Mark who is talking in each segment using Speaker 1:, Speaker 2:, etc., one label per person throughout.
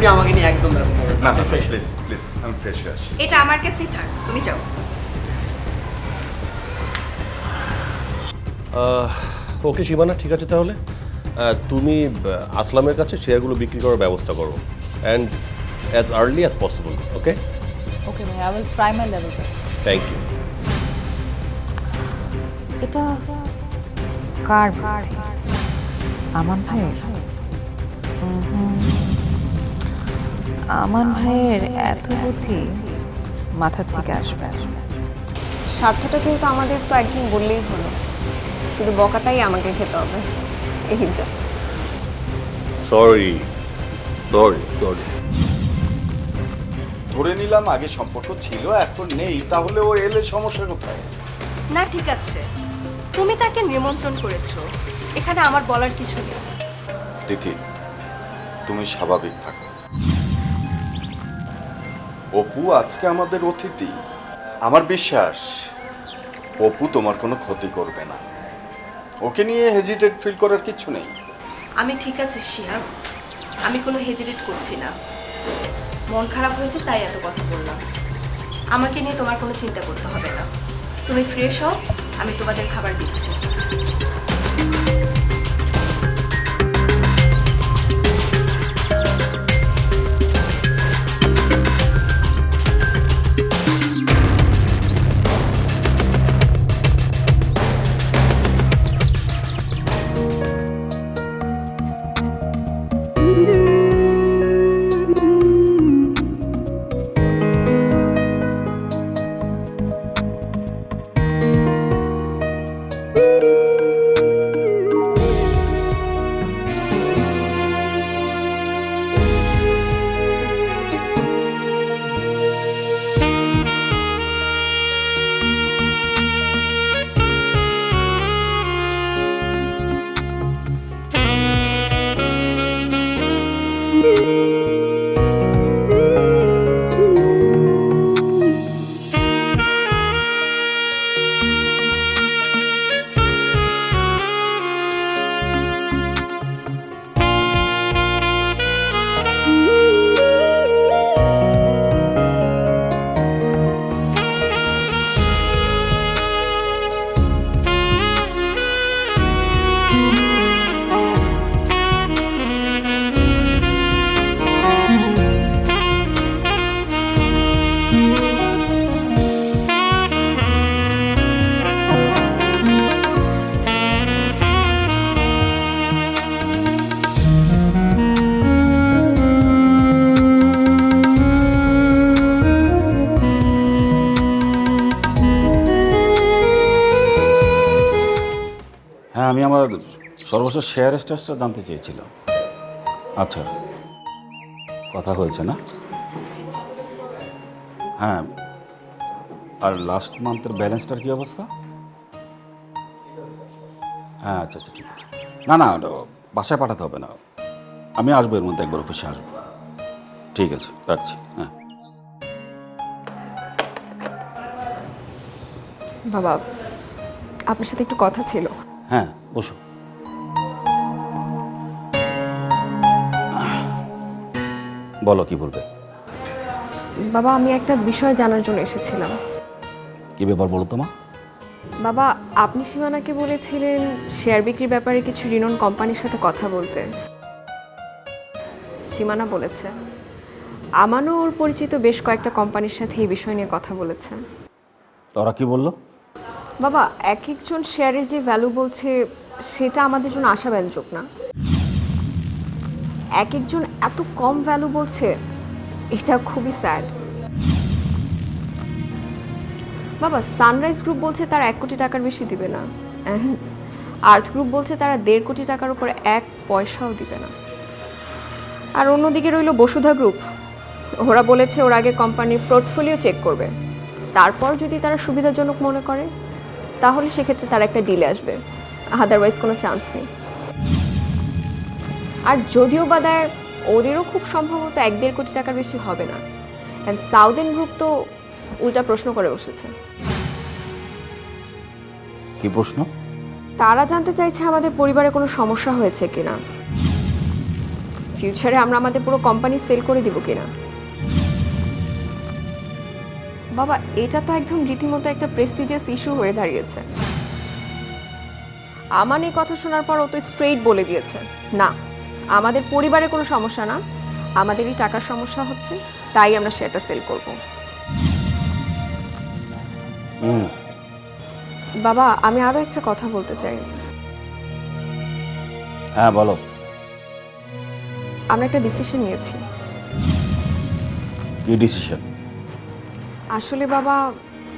Speaker 1: আপনি আমাকে নিয়ে একদম ব্যস্ত হবেন
Speaker 2: না। না
Speaker 1: fresh
Speaker 2: প্লিজ প্লিজ আমি ফ্রেশ হয়ে আসি
Speaker 3: এটা আমার কাছেই থাক তুমি যাও।
Speaker 4: ওকে সীমানা ঠিক আছে তাহলে? তুমি আসলামের কাছে শেয়ারগুলো বিক্রি করার ব্যবস্থা করো। And as early as possible okay
Speaker 5: okay ভাই I will try my level best
Speaker 4: thank you
Speaker 5: এটা কার? আমান ভাইয়ের? উহুম। আমান ভাইয়ের এত বুদ্ধি মাথার থেকে আসবে আসবে
Speaker 6: স্বার্থটা যেহেতু আমাদের তো একজন বললেই হলো। শুধু বকাটাই আমাকে খেতে হবে। এই যা।
Speaker 4: সরি সরি সরি
Speaker 2: ধরে নিলাম আগে সম্পর্ক ছিল এখন নেই তাহলে ও এলে সমস্যা কোথায়?
Speaker 3: না ঠিক আছে। তুমি তাকে নিমন্ত্রণ করেছ। এখানে আমার বলার কিছু নেই।
Speaker 2: তিথি তুমি স্বাভাবিক থাকো। অপু আজকে আমাদের অতিথি। আমার বিশ্বাস, অপু তোমার কোনো ক্ষতি করবে না। ওকে নিয়ে হেজিটেট ফিল করার কিছু নেই।
Speaker 3: আমি ঠিক আছে শিহাব আমি কোনো হেজিটেট করছি না। মন খারাপ হয়েছে, তাই এত কথা বললাম। আমাকে নিয়ে তোমার কোনো চিন্তা করতে হবে না। তুমি ফ্রেশ হও, আমি তোমাদের খাবার দিচ্ছি।
Speaker 7: সর্বশেষ শেয়ার স্ট্যাটাসটা জানতে চেয়েছিলাম আচ্ছা কথা হয়েছে না? হ্যাঁ আর লাস্ট মান্থের ব্যালেন্সটার কী অবস্থা? হ্যাঁ আচ্ছা আচ্ছা ঠিক আছে। না না বাসায় পাঠাতে হবে না। আমি আসব এর মধ্যে একবার অফিসে আসব। ঠিক আছে রাখছি হ্যাঁ।
Speaker 6: বাবা আপনার সাথে একটু কথা ছিল।
Speaker 7: হ্যাঁ বসো। বলো কি বলবে?
Speaker 6: বাবা আমি একটা বিষয় জানার জন্য এসেছিলাম।
Speaker 7: কি ব্যাপার বলো তো মা?
Speaker 6: বাবা আপনি সীমানাকে বলেছিলেন শেয়ার বিক্রির ব্যাপারে কিছু রিনন কোম্পানির সাথে কথা বলতে। সীমানা বলেছে। আমানও ওর পরিচিত বেশ কয়েকটা কোম্পানির সাথে এই বিষয় নিয়ে কথা বলেছে।
Speaker 7: তোরা কি বলল?
Speaker 6: বাবা এক একজন শেয়ারের যে ভ্যালু বলছে সেটা আমাদের জন্য আশাব্যঞ্জক না? এক একজন এত কম ভ্যালু বলছে এটা খুবই স্যাড বাবা সানরাইজ গ্রুপ বলছে তারা এক কোটি টাকার বেশি দিবে না। আর্থ গ্রুপ বলছে তারা দেড় কোটি টাকার উপরে এক পয়সাও দিবে না। আর অন্যদিকে রইল বসুধা গ্রুপ ওরা বলেছে ওর আগে কোম্পানির পোর্টফোলিও চেক করবে। তারপর যদি তারা সুবিধাজনক মনে করে, তাহলে সেক্ষেত্রে তারা একটা ডিলে আসবে। আদারওয়াইজ কোনো চান্স নেই। আর যদিও বা দেয় ওদেরও খুব সম্ভবত এক দেড় কোটি টাকার বেশি হবে না। অ্যান্ড সাউদার্ন গ্রুপ তো উল্টা প্রশ্ন করে বসেছে।
Speaker 7: কি প্রশ্ন?
Speaker 6: তারা জানতে চাইছে আমাদের পরিবারে কোনো সমস্যা হয়েছে কিনা। ফিউচারে আমরা আমাদের পুরো কোম্পানি সেল করে দিব কিনা। বাবা এটা তো একদম রীতিমতো একটা প্রেস্টিজিয়াস ইস্যু হয়ে দাঁড়িয়েছে। আমান এই কথা শোনার পর ও তো স্ট্রেইট বলে দিয়েছে। না আমাদের পরিবারে কোনো সমস্যা না। আমাদেরই টাকার সমস্যা হচ্ছে তাই আমরা সেটা সেল করব। বাবা আমি আরও একটা কথা বলতে চাই।
Speaker 7: হ্যাঁ বলো।
Speaker 6: আমরা একটা ডিসিশন নিয়েছি।
Speaker 7: কি ডিসিশন
Speaker 6: আসলে বাবা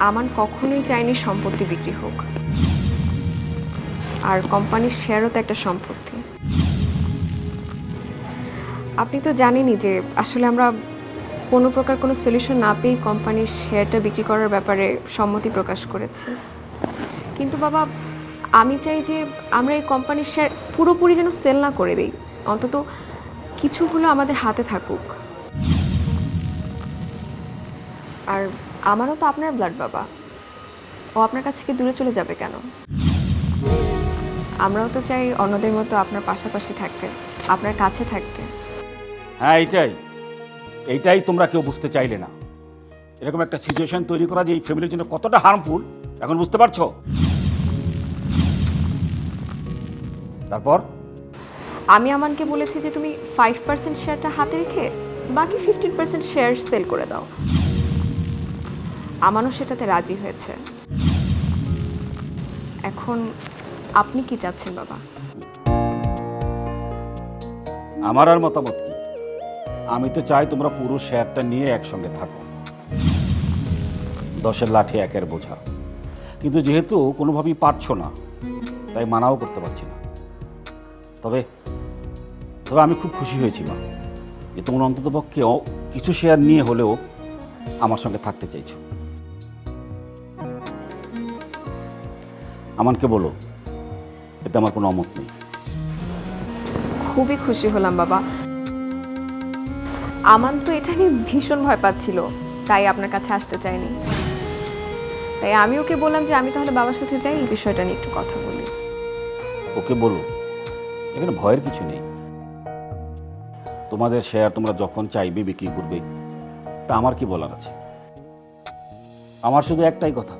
Speaker 6: আমান কখনোই চাইনি সম্পত্তি বিক্রি হোক। আর কোম্পানির শেয়ারও তো একটা সম্পত্তি। আপনি তো জানেনই যে আসলে আমরা কোনো প্রকার কোনো সলিউশন না পেয়ে কোম্পানির শেয়ারটা বিক্রি করার ব্যাপারে সম্মতি প্রকাশ করেছি। কিন্তু বাবা, আমি চাই যে আমরা এই কোম্পানির শেয়ার পুরোপুরি যেন সেল না করে দিই। অন্তত কিছু হলো আমাদের হাতে থাকুক। আর আমারও তো আপনার ব্লাড বাবা। ও আপনার কাছ থেকে দূরে চলে যাবে কেন? আমরাও তো চাই অন্যদের মতো আপনার পাশাপাশি থাকতে, আপনার কাছে থাকতে।
Speaker 7: হ্যাঁ এইটাই। এইটাই তোমরা কেউ বুঝতে চাইলে না। এরকম একটা সিচুয়েশন তৈরি করা যে এই ফ্যামিলির জন্য কতটা হার্মফুল এখন বুঝতে পারছ? তারপর?
Speaker 6: আমি আমানকে বলেছি যে তুমি ফাইভ পার্সেন্ট শেয়ারটা হাতে রেখে বাকি ফিফটিন পার্সেন্ট শেয়ার সেল করে দাও। আমানও সেটাতে রাজি হয়েছে। এখন আপনি কি চাচ্ছেন বাবা?
Speaker 7: আমার আর মতামত কি? আমি তো চাই তোমরা পুরো শেয়ারটা নিয়ে একসঙ্গে থাকো। দশের লাঠি একের বোঝা। কিন্তু যেহেতু কোনোভাবেই পারছ না, তাই মানাও করতে পারছি না। তবে তবে আমি খুব খুশি হয়েছি, মা, যে তোমরা অন্তত পক্ষে কিছু শেয়ার নিয়ে হলেও আমার সঙ্গে থাকতে চাইছো। আমানকে বলো, এতে আমার কোনো অমত নেই।
Speaker 6: খুবই খুশি হলাম, বাবা। আমান তো এটা নিয়ে ভীষণ ভয় পাচ্ছিল, তাই আপনার কাছে আসতে চাইনি। তাই আমি ওকে বললাম যে আমি তাহলে বাবার সাথে যাই, এই বিষয়টা নিয়ে একটু কথা বলি।
Speaker 7: ওকে বলো, এখানে ভয়ের কিছু নেই। তোমাদের শেয়ার তোমরা যখন চাইবে বিক্রি করবে, তা আমার কি বলার আছে? আমার শুধু একটাই কথা,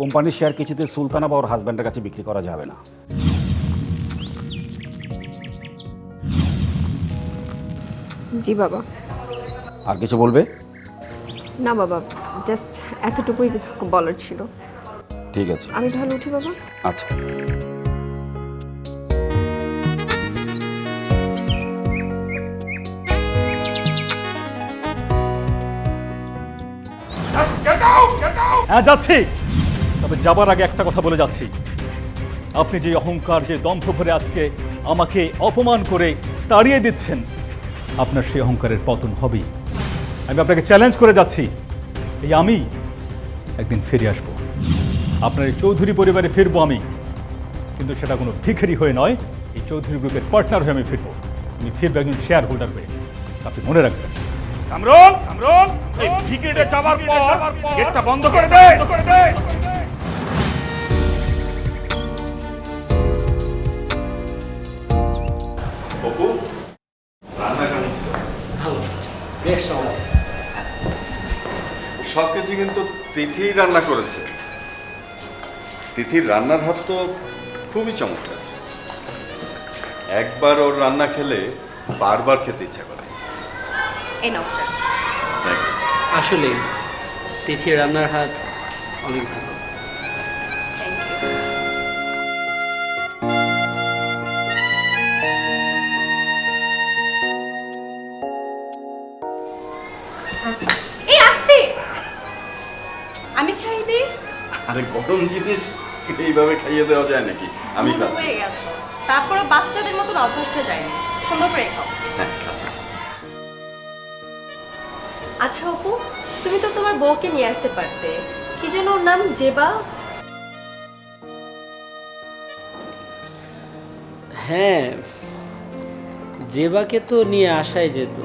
Speaker 7: কোম্পানির শেয়ার কিছুতে সুলতানা বা ওর হাজব্যান্ডের কাছে বিক্রি করা যাবে না।
Speaker 6: জি বাবা।
Speaker 7: আর কিছু বলবে?
Speaker 6: না বাবা জাস্ট এতটুকুই বলার ছিল।
Speaker 7: ঠিক আছে।
Speaker 6: আমি তাহলে উঠি বাবা।
Speaker 7: আচ্ছা।
Speaker 1: হ্যাঁ যাচ্ছি। তবে যাবার আগে একটা কথা বলে যাচ্ছি। আপনি যে অহংকার যে দম্ভ ভরে আজকে আমাকে অপমান করে তাড়িয়ে দিচ্ছেন আপনার সেই অহংকারের পতন হবেই। আমি আপনাকে চ্যালেঞ্জ করে যাচ্ছি। এই আমি একদিন ফিরে আসব। আপনার এই চৌধুরী পরিবারে ফিরবো আমি। কিন্তু সেটা কোনো ভিখারি হয়ে নয়। এই চৌধুরী গ্রুপের পার্টনার হয়ে আমি ফিরবো। আমি ফিরবো একজন শেয়ার হোল্ডার হয়ে। আপনি মনে রাখবেন।
Speaker 8: কামরুল! কামরুল! এই ভিকেটে যাওয়ার পর গেটটা বন্ধ করে দে! দে!
Speaker 2: সব কিছু কিন্তু তিথি রান্না করেছে। তিথির রান্নার হাত তো খুবই চমৎকার। একবার ওর রান্না খেলে বারবার খেতে ইচ্ছা করে।
Speaker 3: এই নাও.
Speaker 9: আসলে তিথির রান্নার হাত অনেক ভালো।
Speaker 2: আরে জিনিস এইভাবে খাইয়ে দেওয়া যায় নাকি? আমি খাচ্ছি।
Speaker 3: হয়ে গেছো। তারপরে বাচ্চাদের মতন অভ্যাসটা যায়নি। সুন্দর করে খাও।
Speaker 2: হ্যাঁ খাচ্ছি।
Speaker 3: আচ্ছা অপু তুমি তো তোমার বউকে নিয়ে আসতে পারতে। কি যেন ওর নাম জেবা?
Speaker 9: হ্যাঁ জেবাকে তো নিয়ে আসাই যেত।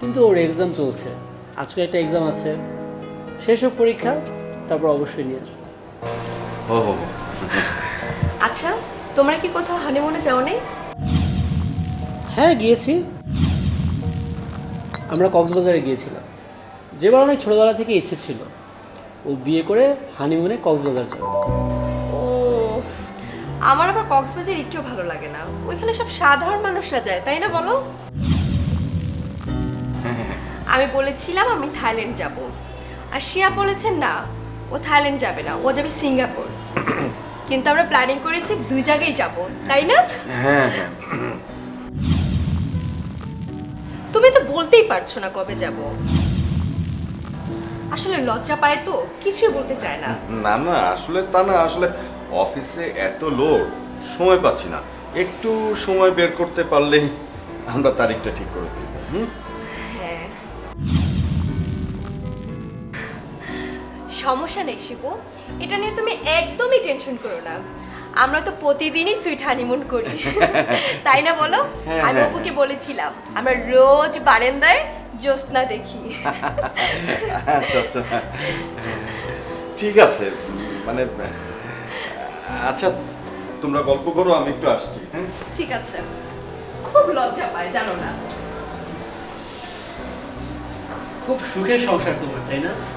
Speaker 9: কিন্তু ওর এক্সাম চলছে। আজকে একটা এক্সাম আছে। হোক পরীক্ষা তারপর অবশ্যই নিয়ে আসব।
Speaker 2: ও হো। হো।
Speaker 3: আচ্ছা তোমরা কি কোথাও হানিমুনে যাও নেই?
Speaker 9: হ্যাঁ গিয়েছি। আমরা কক্সবাজারে গিয়েছিলাম। যেবার অনেক ছোটোবেলা থেকে ইচ্ছে ছিল। ও বিয়ে করে হানিমুনে কক্সবাজার যাবে।
Speaker 3: ও আমার আবার কক্সবাজার একটু ভালো লাগে না। ওইখানে সব সাধারণ মানুষরা যায় তাই না বলো? আমি বলেছিলাম আমি থাইল্যান্ড যাব। আর শিয়া বলেছেন না। ও থাইল্যান্ড যাবে না ও যাবে সিঙ্গাপুর। কিন্তু আমরা প্ল্যানিং করেছি দুই জায়গায় যাব তাই না?
Speaker 2: হ্যাঁ হ্যাঁ।
Speaker 3: তুমি তো বলতেই পারছ না কবে যাব। আসলে লজ্জা পায় তো কিছুই বলতে চায় না।
Speaker 2: না না আসলে তা না আসলে অফিসে এত লোড সময় পাচ্ছি না। একটু সময় বের করতে পারলেই আমরা তারিখটা ঠিক করে দিই হুম?
Speaker 3: হ্যাঁ। সমস্যা নেই শিবু। এটা নিয়ে তুমি একদমই টেনশন করো না। আমরা তো প্রতিদিনই সুইট হানিমুন করি। তাই না বলো?
Speaker 2: হ্যাঁ,
Speaker 3: আমি
Speaker 2: হ্যাঁ।
Speaker 3: অপুকে বলেছিলাম আমরা রোজ বারান্দায় জ্যোৎস্না দেখি।
Speaker 2: আচ্ছা আচ্ছা। ঠিক আছে মানে আচ্ছা তোমরা গল্প করো আমি একটু আসছি হ্যাঁ?
Speaker 3: ঠিক আছে। খুব লজ্জা পায় জানো না।
Speaker 9: খুব সুখের সংসার তোমার তাই না?
Speaker 3: হ্যাঁ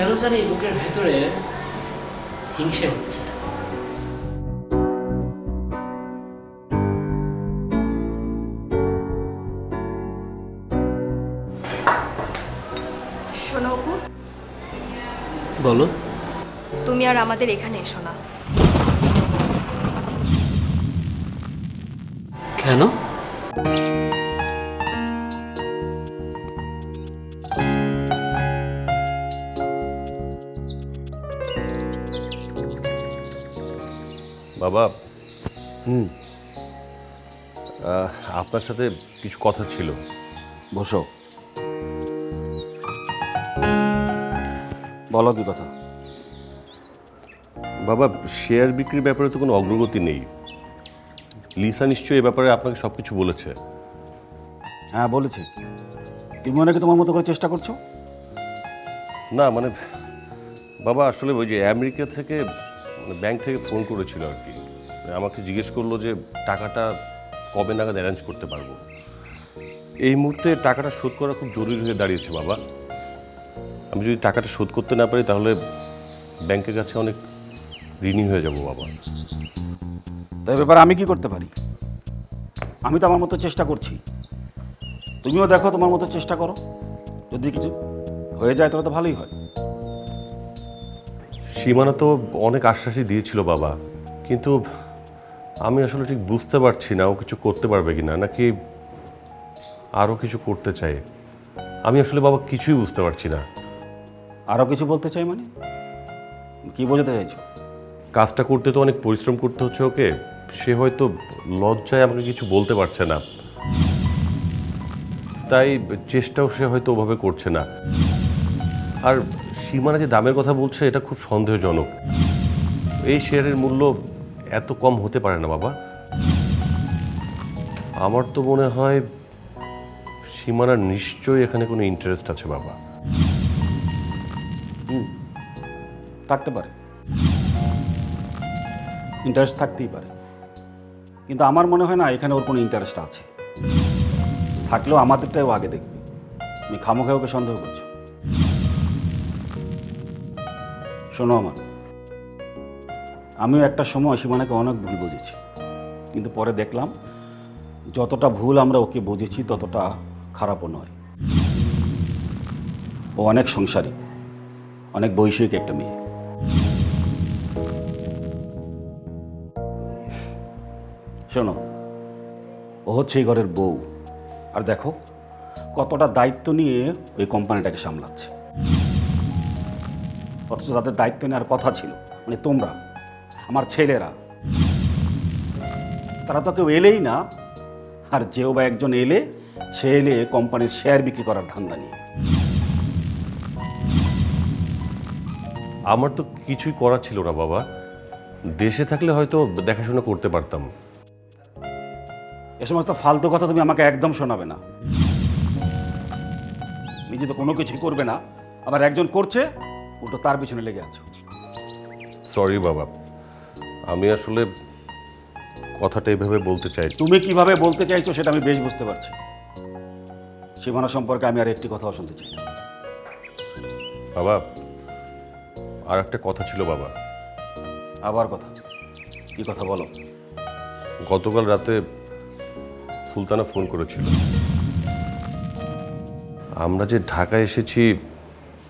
Speaker 9: কেন জানি বুকের ভেতরে হিংসে হচ্ছে।
Speaker 3: শোনো অপু।
Speaker 9: বলো।
Speaker 3: তুমি আর আমাদের এখানে এসো না।
Speaker 9: কেন?
Speaker 4: বাবা। হুম। আহ, আপনার সাথে কিছু কথা ছিল।
Speaker 7: বসো। বলো কি কথা?
Speaker 4: বাবা শেয়ার বিক্রির ব্যাপারে তো কোনো অগ্রগতি নেই। লিসা নিশ্চয়ই এ ব্যাপারে আপনাকে সব কিছু বলেছে।
Speaker 7: হ্যাঁ বলেছে। তুমি অনেকে তোমার মতো করে চেষ্টা করছ?
Speaker 4: না মানে বাবা আসলে ওই যে আমেরিকা থেকে ব্যাংক থেকে ফোন করেছিল আর কি। আমাকে জিজ্ঞেস করল যে, টাকাটা কবে নাগাদ অ্যারেঞ্জ করতে পারব? এই মুহূর্তে টাকাটা শোধ করা খুব জরুরি হয়ে দাঁড়িয়েছে বাবা। আমি যদি টাকাটা শোধ করতে না পারি, তাহলে ব্যাংকের কাছে অনেক ঋণী হয়ে যাব বাবা।
Speaker 7: তাই ব্যাপারে আমি কি করতে পারি? আমি তো আমার মতো চেষ্টা করছি। তুমিও দেখো তোমার মতো চেষ্টা করো। যদি কিছু হয়ে যায়, তাহলে তো ভালোই হয়।
Speaker 4: সীমানা তো অনেক আশ্বাসই দিয়েছিল বাবা কিন্তু আমি আসলে ঠিক বুঝতে পারছি না ও কিছু করতে পারবে কি না নাকি আরও কিছু করতে চাই আমি আসলে বাবা কিছুই বুঝতে পারছি না।
Speaker 7: আরও কিছু বলতে চাই মানে? কি বোঝাতে চাইছো?
Speaker 4: কাজটা করতে তো অনেক পরিশ্রম করতে হচ্ছে ওকে সে হয়তো লজ্জায় আমাকে কিছু বলতে পারছে না। তাই চেষ্টাও সে হয়তো ওভাবে করছে না। আর সীমানা যে দামের কথা বলছে, এটা খুব সন্দেহজনক। এই শেয়ারের মূল্য এত কম হতে পারে না, বাবা। আমার তো মনে হয় সীমানার নিশ্চয়ই এখানে কোনো ইন্টারেস্ট আছে, বাবা।
Speaker 7: হুম, থাকতে পারে। ইন্টারেস্ট থাকতেই পারে। কিন্তু আমার মনে হয় না, এখানে ওর কোনো ইন্টারেস্ট আছে। থাকলেও আমাদেরটাও আগে দেখবে। তুমি খামোখা ওকে সন্দেহ করছ। শোনো আমার। আমিও একটা সময় সীমানাকে অনেক ভুল বুঝেছি। কিন্তু পরে দেখলাম, যতটা ভুল আমরা ওকে বুঝেছি, ততটা খারাপও নয়। ও অনেক সংসারিক, অনেক বৈষয়িক একটা মেয়ে। শোনো, ও হচ্ছে এই ঘরের বউ। আর দেখো, কতটা দায়িত্ব নিয়ে ওই কোম্পানিটাকে সামলাচ্ছে। অথচ তাদের দায়িত্ব নেওয়ার কথা ছিল মানে তোমরা আমার ছেলেরা তারা তো কেউ এলেই না। আর যেও বা একজন এলে সে এলে কোম্পানির শেয়ার বিক্রি করার ধান্দা নিয়ে।
Speaker 4: আমার তো কিছুই করার ছিল না বাবা। দেশে থাকলে হয়তো দেখাশোনা করতে পারতাম।
Speaker 7: এ সমস্ত ফালতু কথা তুমি আমাকে একদম শোনাবে না। নিজে তো কোনো কিছুই করবে না। আবার একজন করছে উল্টো তার পিছনে লেগে আছো।
Speaker 4: সরি বাবা। আমি আসলে কথাটা এভাবে বলতে চাই।
Speaker 7: তুমি কীভাবে বলতে চাইছো সেটা আমি বেশ বুঝতে পারছি। সীমানা সম্পর্কে আমি আর একটি কথাও শুনতে চাই না।
Speaker 4: বাবা আর একটা কথা ছিল বাবা।
Speaker 7: আবার কথা। কি কথা বলো?
Speaker 4: গতকাল রাতে সুলতানা ফোন করেছিল। আমরা যে ঢাকায় এসেছি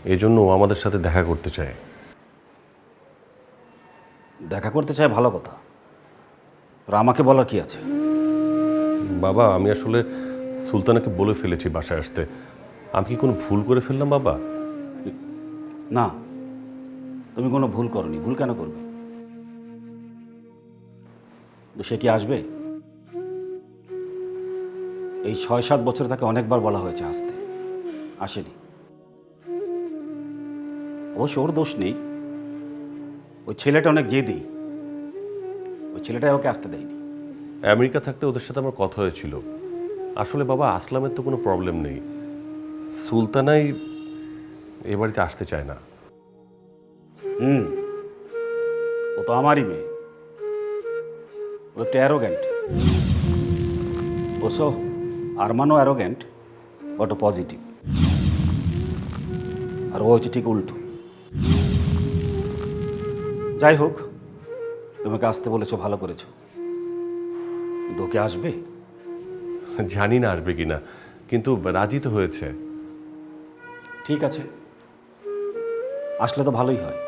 Speaker 4: এজন্য ও আমাদের সাথে দেখা করতে চায়।
Speaker 7: দেখা করতে চায় ভালো কথা। আর আমাকে বলার কি আছে?
Speaker 4: বাবা আমি আসলে সুলতানাকে বলে ফেলেছি বাসায় আসতে। আমি কি কোনো ভুল করে ফেললাম বাবা?
Speaker 7: না। তুমি কোনো ভুল করনি। ভুল কেন করবে? সে কি আসবে? এই ছয় সাত বছর তাকে অনেকবার বলা হয়েছে আসতে। আসেনি। অবশ্য ওর দোষ নেই। ওই ছেলেটা অনেক জেদি। ওই ছেলেটাই ওকে আসতে দেয়নি।
Speaker 4: আমেরিকা থাকতে ওদের সাথে আমার কথা হয়েছিল। আসলে বাবা আসলামের তো কোনো প্রবলেম নেই। সুলতানাই এ বাড়িতে আসতে চায় না।
Speaker 7: হুম। ও তো আমারই মেয়ে। ও একটু অ্যারোগ্যান্ট অবশ্য আরমানও অ্যারোগ্যান্ট বাট ও পজিটিভ আর ও হচ্ছে ঠিক উল্টো। যাই হোক তোমাকে আসতে বলেছ ভালো করেছ। কিন্তু ওকে আসবে?
Speaker 4: জানি না আসবে কিনা কিন্তু রাজি তো হয়েছে।
Speaker 7: ঠিক আছে। আসলে তো ভালোই হয়।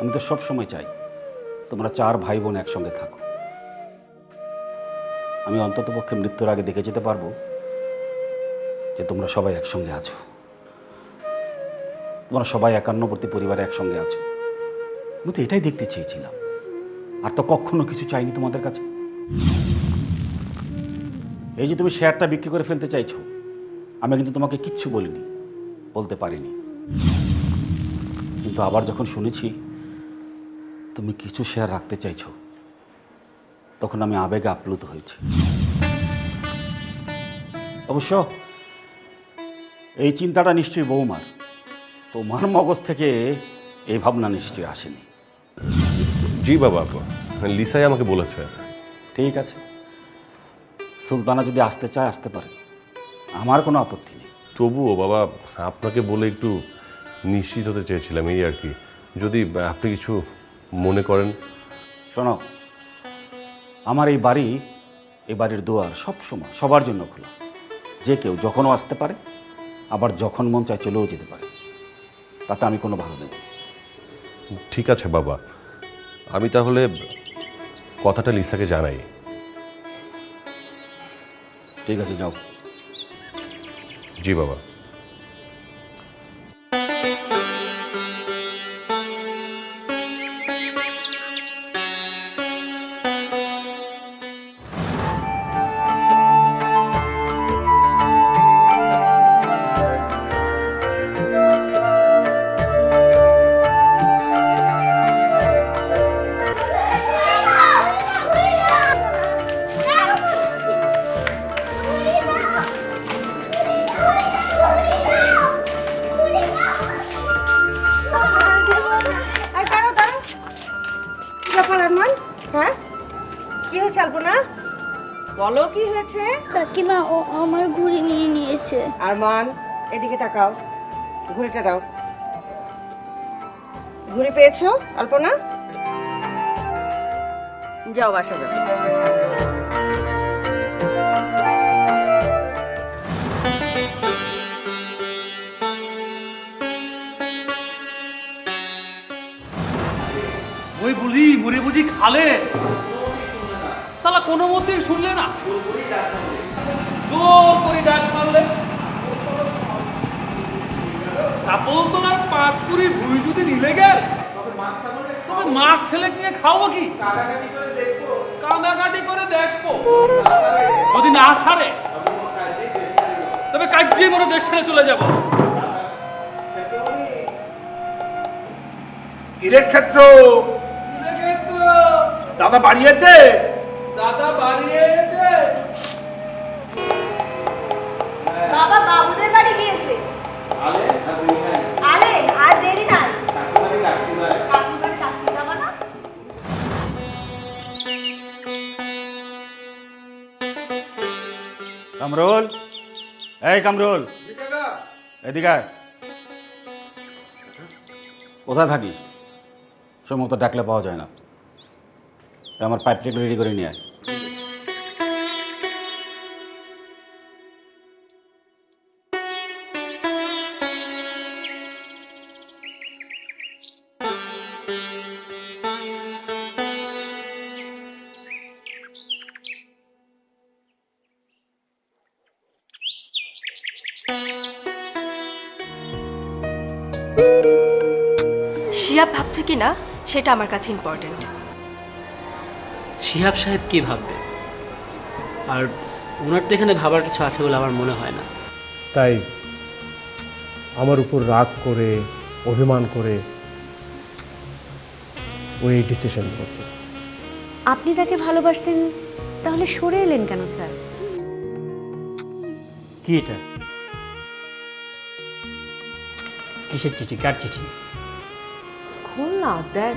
Speaker 7: আমি তো সব সময় চাই তোমরা চার ভাই বোন একসঙ্গে থাকো। আমি অন্তত পক্ষে মৃত্যুর আগে দেখে যেতে পারব যে তোমরা সবাই একসঙ্গে আছো। তোমরা সবাই একান্নবর্তী পরিবারে একসঙ্গে আছো। আমি তো এটাই দেখতে চেয়েছিলাম। আর তো কখনো কিছু চাইনি তোমাদের কাছে। এই যে তুমি শেয়ারটা বিক্রি করে ফেলতে চাইছো, আমি কিন্তু তোমাকে কিচ্ছু বলিনি, বলতে পারিনি। কিন্তু আবার যখন শুনেছি তুমি কিছু শেয়ার রাখতে চাইছো, তখন আমি আবেগে আপ্লুত হয়েছি। অবশ্য এই চিন্তাটা নিশ্চয়ই বৌমার। তোমার মগজ থেকে এই ভাবনা নিশ্চয়ই আসেনি।
Speaker 4: জি বাবা লিসাই আমাকে বলেছে।
Speaker 7: ঠিক আছে। সুলতানা যদি আসতে চায় আসতে পারে। আমার কোনো আপত্তি নেই।
Speaker 4: তবুও বাবা আপনাকে বলে একটু নিশ্চিত হতে চেয়েছিলাম এই আর কি। যদি আপনি কিছু মনে করেন।
Speaker 7: শোনো আমার এই বাড়ি এই বাড়ির দুয়ার সব সময় সবার জন্য খোলা। যে কেউ যখনও আসতে পারে আবার যখন মন চায় চলেও যেতে পারে। তাতে আমি কোনো ভালো নেই
Speaker 4: ঠিক আছে বাবা। আমি তাহলে কথাটা লিসাকে জানাই।
Speaker 7: ঠিক আছে যাও।
Speaker 4: জি বাবা।
Speaker 10: আরমান, এদিকে তাকাও ঘুড়িটা দাও। ঘুড়ি পেয়েছ, আলপনা? যাও বাসা যাও।
Speaker 11: বলি মরে বুঝি খালে? সালা কোনো মতেই শুনলে না। জোর করে ডাক মারলে। তোলার পাঁচ কুড়ি ভুই যদি নিলে গেল। তবে মাছ ছেলে নিয়ে কি? কাঁদাকাটি করে দেখব। যদি না ছাড়ে তবে বড় দেশ ছেড়ে চলে যাব।
Speaker 8: কিরের ক্ষেত্র? দাদা বাড়িয়েছে
Speaker 11: দাদা বাড়িয়েছে
Speaker 12: বাবা।
Speaker 7: কামরুল। এই কামরুল। এদিকে কোথায় থাকিস? সময় মতো ডাকলে পাওয়া যায় না। আমার পাইপটা একটু রেডি করে নিয়ে আয়।
Speaker 3: শিয়াব ভাবছে কি না সেটা আমার কাছে ইম্পর্টেন্ট
Speaker 9: শিহাব সাহেব কি ভাববে? আর ওনার তো এখানে ভাবার কিছু আছে বলে আমার মনে হয় না।
Speaker 13: তাই আমার উপর রাগ করে অভিমান করে ওই ডিসিশন নিয়েছে।
Speaker 12: আপনি তাকে ভালোবাসতেন তাহলে সরে এলেন কেন স্যার?
Speaker 9: কি এটা? কিসের চিঠি? কার চিঠি?
Speaker 10: খোল that.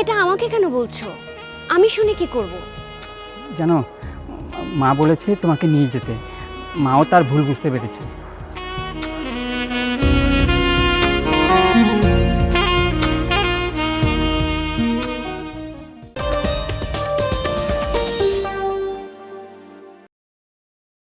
Speaker 12: এটা আমাকে কেন বলছো? আমি শুনে কি করব?
Speaker 9: জানো মা বলেছে তোমাকে নিয়ে যেতে। মাও তার ভুল বুঝতে পেরেছে।